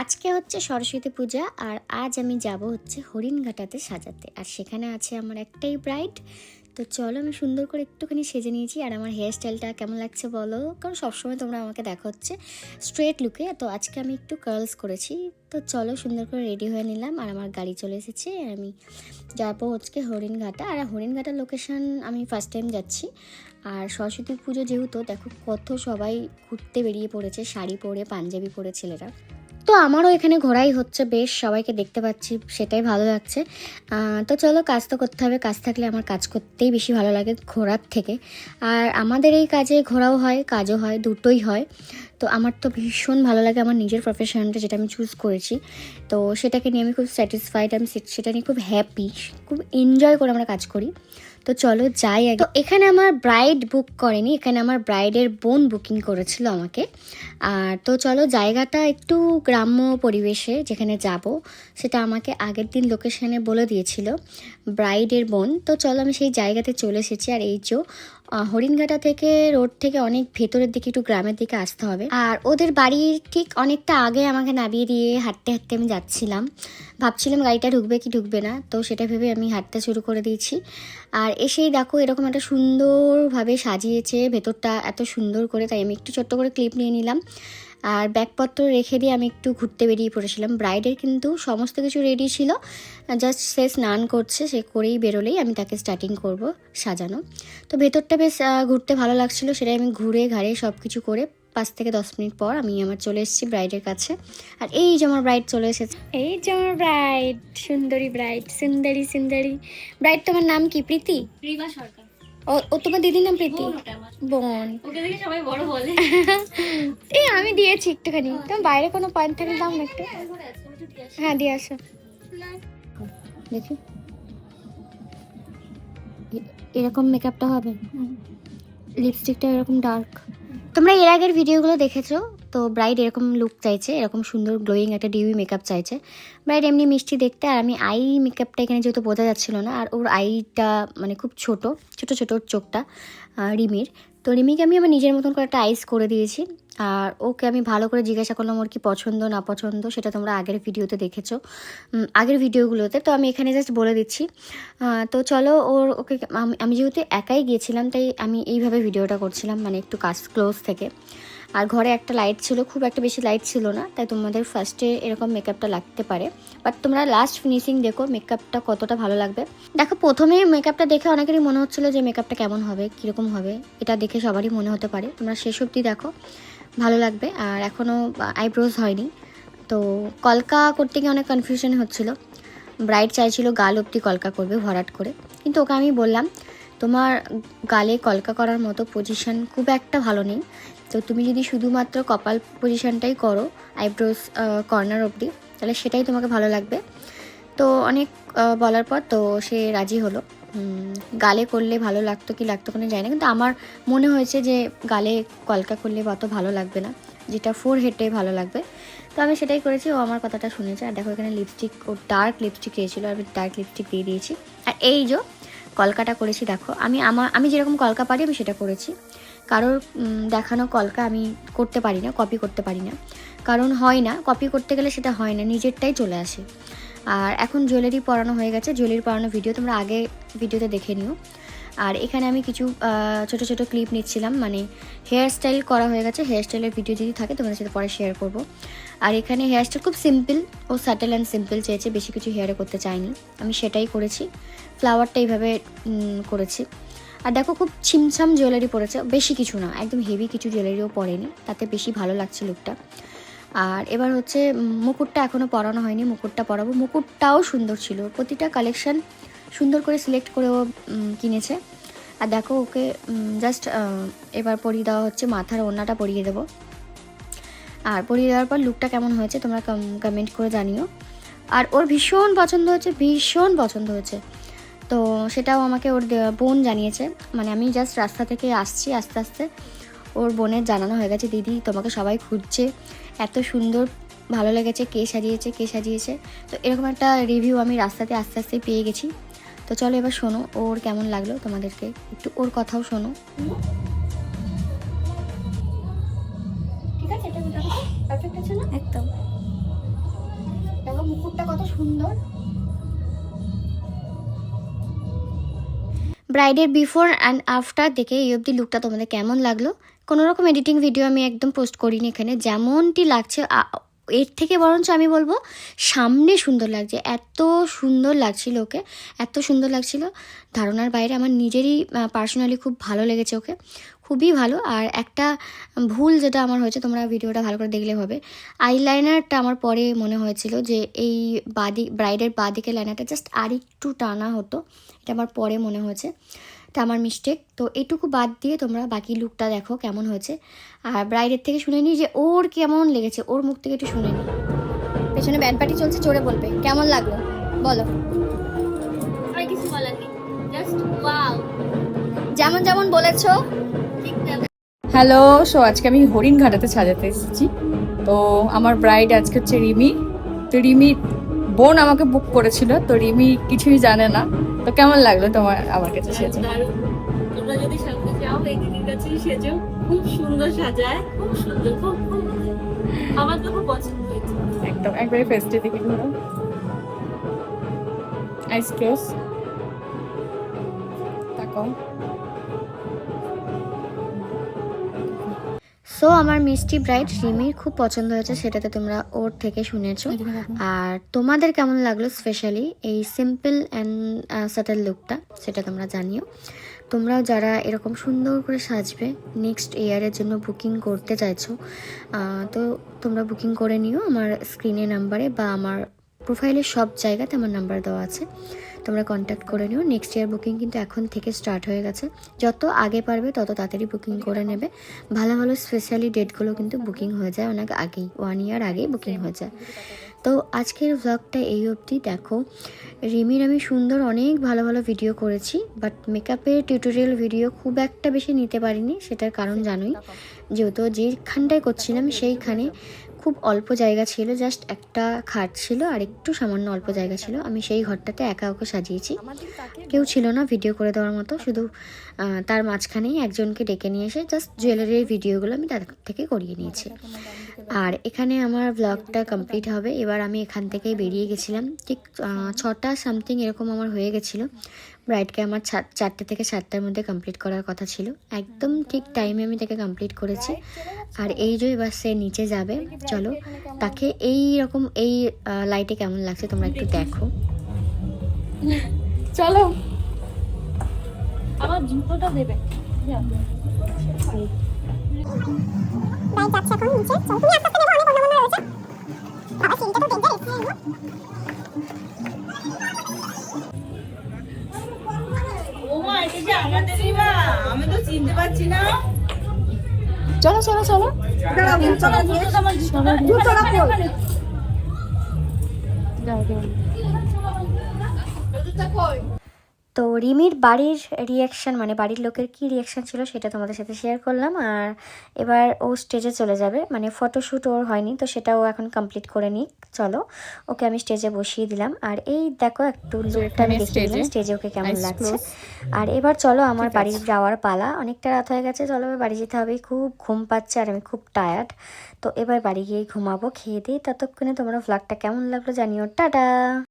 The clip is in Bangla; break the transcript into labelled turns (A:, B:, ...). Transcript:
A: আজকে হচ্ছে সরস্বতী পূজা আর আজ আমি যাব হচ্ছে হরিণঘাটাতে সাজাতে। আর সেখানে আছে আমার একটাই ব্রাইড তো চলো, আমি সুন্দর করে একটুখানি সেজে নিয়েছি। আর আমার হেয়ার স্টাইলটা কেমন লাগছে বলো? কারণ সবসময় তোমরা আমাকে দেখা হচ্ছে স্ট্রেট লুকে তো আজকে আমি একটু কার্লস করেছি। তো চলো, সুন্দর করে রেডি হয়ে নিলাম। আর আমার গাড়ি চলে এসেছে। আমি যাব হচ্ছে হরিণঘাটা। আর হরিণঘাটার লোকেশন আমি ফার্স্ট টাইম যাচ্ছি। আর সরস্বতী পুজো যেহেতু, দেখো কত সবাই ঘুরতে বেরিয়ে পড়েছে। শাড়ি পরে, পাঞ্জাবি পরে ছেলেরা। তো আমারও এখানে ঘোরাই হচ্ছে, বেশ সবাইকে দেখতে পাচ্ছি, সেটাই ভালো লাগছে। তো চলো কাজ তো করতে হবে, কাজ থাকলে আমার কাজ করতেই বেশি ভালো লাগে ঘোরার থেকে। আর আমাদের এই কাজে ঘোরাও হয়, কাজও হয়, দুটোই হয়। তো আমার তো ভীষণ ভালো লাগে আমার নিজের প্রফেশনটা যেটা আমি চুজ করেছি। তো সেটাকে নিয়ে আমি খুব স্যাটিসফাইড আমি সেটা নিয়ে খুব হ্যাপি খুব এনজয় করে আমরা কাজ করি। তো চলো যাই তো এখানে আমার ব্রাইড বুক করেনি, এখানে আমার ব্রাইডের বোন বুকিং করেছিল আমাকে। আর তো চলো জায়গাটা একটু গ্রাম্য পরিবেশে যেখানে যাব, সেটা আমাকে আগের দিন লোকেশনে বলে দিয়েছিল ব্রাইডের বোন। তো চলো আমি সেই জায়গাতে চলে এসেছি। আর এই যে হরিণঘাটা থেকে রোড থেকে অনেক ভেতরের দিকে একটু গ্রামের দিকে আসতে হবে। আর ওদের বাড়ির ঠিক অনেকটা আগে আমাকে নামিয়ে দিয়ে হাঁটতে হাঁটতে আমি যাচ্ছিলাম। ভাবছিলাম গাড়িটা ঢুকবে কি ঢুকবে না, তো সেটা ভেবে আমি হাঁটতে শুরু করে দিয়েছি। আর এসেই দেখো এরকম একটা সুন্দরভাবে সাজিয়েছে ভেতরটা এত সুন্দর করে, তাই আমি একটু ছোট্ট করে ক্লিপ নিয়ে নিলাম। আর ব্যাগপত্র রেখে দিয়ে আমি একটু ঘুরতে বেরিয়ে পড়েছিলাম। ব্রাইডের কিন্তু সমস্ত কিছু রেডি ছিল জাস্ট সে স্নান করছে, সে করেই বেরোলেই আমি তাকে স্টার্টিং করব সাজানো। তো ভেতরটা বেশ ঘুরতে ভালো লাগছিল, সেটাই আমি ঘুরে ঘাড়ে সব কিছু করে পাঁচ থেকে দশ মিনিট পর আমি আমার চলে এসেছি ব্রাইডের কাছে। আর এই যে আমার ব্রাইড চলে এসেছে। এই যে আমার ব্রাইড সুন্দরী ব্রাইড সুন্দরী সুন্দরী। ব্রাইড তোমার নাম কি প্রীতি?
B: রিমা সরকার।
A: ও ও তোমার দিদির নাম প্রীতি?
B: বোন ওকে দেখে সবাই বড় বলে।
A: এই আমি দিয়েছি একটুখানি। তোমার বাইরে কোনো পয়েন্ট থাকলে দাও না একটু। হ্যাঁ দিয়ে আসো। দেখি। এরকম মেকআপটা হবে। লিপস্টিকটা এরকম ডার্ক তোমরা এর আগের ভিডিওগুলো দেখেছ? তো ব্রাইড এরকম লুক চাইছে, এরকম সুন্দর গ্লোয়িং একটা ডিউই মেকআপ চাইছে। ব্রাইড এমনি মিষ্টি দেখতে, আর আমি আই মেকআপটা এখানে যেহেতু বোঝা যাচ্ছিল না, আর ওর আইটা মানে খুব ছোট ছোট ছোট চোখটা রিমির। তো রিমিকে আমি আমার নিজের মতন করে একটা আইস করে দিয়েছি। আর ওকে আমি ভালো করে জিজ্ঞাসা করলাম, ওর কি পছন্দ, না পছন্দ? সেটা তোমরা আগের ভিডিওতে দেখেছ। আগের ভিডিওগুলোতে। তো আমি এখানে জাস্ট বলে দিচ্ছি। তো চলো ওর, ওকে আমি যেহেতু একাই গিয়েছিলাম, তাই আমি এইভাবে ভিডিওটা করছিলাম মানে একটু কাজ ক্লোজ থেকে। আর ঘরে একটা লাইট ছিল, খুব একটা বেশি লাইট ছিল না, তাই তোমাদের ফার্স্টে এরকম মেকআপটা লাগতে পারে। বাট তোমরা লাস্ট ফিনিশিং দেখো মেকআপটা কতটা ভালো লাগবে। দেখো, প্রথমে মেকআপটা দেখে অনেকেরই মনে হচ্ছিল যে মেকআপটা কেমন হবে, কীরকম হবে, এটা দেখে সবারই মনে হতে পারে। তোমরা শেষ অবধি দেখো, ভালো লাগবে। আর এখনও আইব্রোজ হয়নি। তো কলকা করতে গিয়ে অনেক কনফিউশন হচ্ছিল। ব্রাইড চাইছিল গাল অবধি কলকা করবে ভরাট করে। কিন্তু ওকে আমি বললাম, তোমার গালে কলকা করার মতো পজিশন খুব একটা ভালো নেই। তো তুমি যদি শুধুমাত্র কপাল পজিশানটাই করো আইব্রোজ কর্নার অবধি, তাহলে সেটাই তোমাকে ভালো লাগবে। তো অনেক বলার পর তো সে রাজি হলো। গালে করলে ভালো লাগতো কি লাগতো কোনো যায় না, কিন্তু আমার মনে হয়েছে যে গালে কলকা করলে অত ভালো লাগবে না, যেটা ফোর হেডে ভালো লাগবে। তো আমি সেটাই করেছি, ও আমার কথাটা শুনেছে। আর দেখো এখানে লিপস্টিক ও ডার্ক লিপস্টিক চেয়েছিলো আর আমি ডার্ক লিপস্টিক দিয়ে দিয়েছি। আর এই যে কলকাটা করেছি, দেখো। আমি আমার, আমি যেরকম কলকা পারি, আমি সেটা করেছি। কারোর দেখানো কলকা আমি করতে পারি না কপি করতে পারি না। কারণ হয় না কপি করতে গেলে সেটা হয় না, নিজেরটাই চলে আসে। আর এখন জুয়েলারি পরানো হয়ে গেছে জুয়েলারি পরানো ভিডিও তোমরা আগে ভিডিওতে দেখে নিও। আর এখানে আমি কিছু ছোট ছোট ক্লিপ নিচ্ছিলাম মানে হেয়ার স্টাইল করা হয়ে গেছে হেয়ার স্টাইলের ভিডিও যদি থাকে, তোমাদের সাথে পরে শেয়ার করব। আর এখানে হেয়ার স্টাইল খুব সিম্পল ও স্যাটেল অ্যান্ড সিম্পল চেয়েছে, বেশি কিছু হেয়ারে করতে চাইনি। আমি সেটাই করেছি। ফ্লাওয়ারটা এইভাবে করেছি। আর দেখো খুব ছিমছাম জুয়েলারি পরেছে, বেশি কিছু না, একদম হেভি কিছু জুয়েলারিও পরেনি, তাতে বেশি ভালো লাগছে লুকটা আর এবার হচ্ছে মুকুটটা এখনও পরানো হয়নি, মুকুটটা পরাবো। মুকুটটাও সুন্দর ছিল, প্রতিটা কালেকশন সুন্দর করে সিলেক্ট করে ও কিনেছে। আর দেখো ওকে জাস্ট এবার পরিয়ে দেওয়া হচ্ছে, মাথার ওড়নাটা পরিয়ে দেবো। আর পরিয়ে দেওয়ার পর লুকটা কেমন হয়েছে, তোমরা কমেন্ট করে জানিও। আর ওর ভীষণ পছন্দ হয়েছে, ভীষণ পছন্দ হয়েছে। তো সেটাও আমাকে ওর বোন জানিয়েছে। মানে আমি জাস্ট রাস্তা থেকে আসছি আস্তে আস্তে। ওর বোনের জানানো হয়ে গেছে দিদি তোমাকে সবাই খুঁজছে। এত সুন্দর ভালো লেগেছে কে সাজিয়েছে কে সাজিয়েছে? তো এরকম একটা রিভিউ আমি রাস্তাতে আস্তে আস্তে পেয়ে গেছি। তো চলো এবার শোনো ওর কেমন লাগল তোমাদেরকে? একটু ওর কথাও শোনো।
B: ঠিক আছে এটা পারফেক্ট আছে
A: একদম। মুকুটটা কত সুন্দর। ব্রাইডের বিফোর অ্যান্ড আফটার দেখে এই অবধি লুকটা তোমাদের কেমন লাগল? কোনো রকম এডিটিং ভিডিও আমি একদম পোস্ট করিনি এখানে। যেমনটি লাগছে এর থেকে বরঞ্চ আমি বলব, সামনে সুন্দর লাগছে। এত সুন্দর লাগছিল ওকে, এত সুন্দর লাগছিল। ধারণার বাইরে আমার নিজেরই পার্সোনালি খুব ভালো লেগেছে ওকে। খুবই ভালো। আর একটা ভুল যেটা আমার হয়েছে তোমরা ভিডিওটা ভালো করে দেখলে হবে আইলাইনারটা আমার পরে মনে হয়েছিল যে এই বাদি ব্রাইডের বাদিকে লাইনারটা জাস্ট আর একটু টানা হতো। এটা আমার পরে মনে হয়েছে। এটা আমার মিস্টেক তো এটুকু বাদ দিয়ে তোমরা বাকি লুকটা দেখো কেমন হয়েছে। আর ব্রাইডের থেকে শুনে নিই যে ওর কেমন লেগেছে। ওর মুখ থেকে একটু শুনে নিই পেছনে ব্যান্ড পার্টি চলছে চড়ে বলবে। কেমন লাগল? বলো।
B: কিছু বলার নেই। জাস্ট ওয়াও
A: যেমন যেমন বলেছ।
C: হ্যালো সো আজকে আমি হরিণ ঘাটাতে সাজাতে এসেছি। তো আমার ব্রাইড আজকে হচ্ছে রিমি। তো রিমি বোন আমাকে বুক করেছিল তো রিমি কিছুই জানে না। তো কেমন লাগল তোমার আমার কাছে সেজে?
B: তোমরা যদি সামনে যাও এই দিদির সেজো। খুব সুন্দর সাজায় খুব সুন্দর খুব আমার তো খুব পছন্দ হয়েছে।
C: একদম একবারে ফেস্টে দিকে ঘুরো। আইস ক্লোজ তাকাও।
A: সো আমার মিষ্টি ব্রাইট রিমির খুব পছন্দ হয়েছে সেটাতে তোমরা ওর থেকে শুনেছো। আর তোমাদের কেমন লাগল স্পেশালি এই সিম্পল অ্যান্ড সাটেল লুকটা সেটা তোমরা জানিও। তোমরাও যারা এরকম সুন্দর করে সাজবে নেক্সট ইয়ারের জন্য বুকিং করতে চাইছো তো তোমরা বুকিং করে নিও। আমার স্ক্রিনে নাম্বারে বা আমার প্রোফাইলের সব জায়গাতে আমার নাম্বার দেওয়া আছে। তোমরা কন্ট্যাক্ট করে নিও। নেক্সট ইয়ার বুকিং কিন্তু এখন থেকে স্টার্ট হয়ে গেছে। যত আগে পারবে, তত তাড়াতাড়ি বুকিং করে নেবে। ভালো ভালো স্পেশালি ডেটগুলো কিন্তু বুকিং হয়ে যায় অনেক আগেই ওয়ান ইয়ার আগেই বুকিং হয়ে যায়। তো আজকের ব্লগটা এই অবধি। দেখো রিমির আমি সুন্দর অনেক ভালো ভালো ভিডিও করেছি বাট মেকআপের টিউটোরিয়াল ভিডিও খুব একটা বেশি নিতে পারিনি সেটার কারণ জানোই। যেহেতু যেখানটায় করছিলাম সেইখানে খুব অল্প জায়গা ছিল জাস্ট একটা খাট ছিল আর একটু সামান্য অল্প জায়গা ছিল। আমি সেই ঘরটাতে একা ওকে সাজিয়েছি। কেউ ছিল না ভিডিও করে দেওয়ার মতো শুধু তার মাঝখানেই একজনকে ডেকে নিয়ে এসে জাস্ট জুয়েলারির ভিডিওগুলো আমি তার থেকে করিয়ে নিয়েছি। আর এখানে আমার ব্লগটা কমপ্লিট হবে। এবার আমি এখান থেকেই বেরিয়ে গেছিলাম। ঠিক ছটা সামথিং এরকম আমার হয়ে গেছিল। ব্রাইডকে আমার চারটে থেকে সাতটার মধ্যে কমপ্লিট করার কথা ছিল। একদম ঠিক টাইমে আমি তাকে কমপ্লিট করেছি। আর এই যে এবার সে নিচে যাবে চলো। তাকে এই রকম এই লাইটে কেমন লাগছে তোমরা একটু দেখো।
C: চলো।
B: আমার জুতোটা দেবে।
D: বাইক যাচ্ছে এখন নিচে। চল তুমি আস্তে আস্তে নেব অনেক অন্য রয়েছে। বাবা সিনটা তো ডেঞ্জার এসে এলো
E: ওমা এটা যে আমাদেরই মা আমি তো চিনতে পারছি না।
C: চলো চলো চলো।
A: তো রিমির বাড়ির রিয়াকশান মানে বাড়ির লোকের কি রিয়াকশন ছিল সেটা তোমাদের সাথে শেয়ার করলাম। আর এবার ও স্টেজে চলে যাবে মানে ফটোশ্যুট ওর হয়নি তো সেটাও এখন কমপ্লিট করে নিক চলো। ওকে আমি স্টেজে বসিয়ে দিলাম। আর এই দেখো একটু লুকটা আমি দেখিয়ে দিলাম স্টেজে ওকে কেমন লাগছে। আর এবার চলো আমার
C: ঠিক
A: বাড়ি যাওয়ার পালা। অনেকটা রাত হয়ে গেছে চলো এবার বাড়ি যেতে হবে। খুব ঘুম পাচ্ছে আর আমি খুব টায়ার্ড তো এবার বাড়ি গিয়ে ঘুমাবো খেয়ে দিয়ে ততক্ষণে তোমরা ভ্লগটা কেমন লাগল জানিও। টাটা!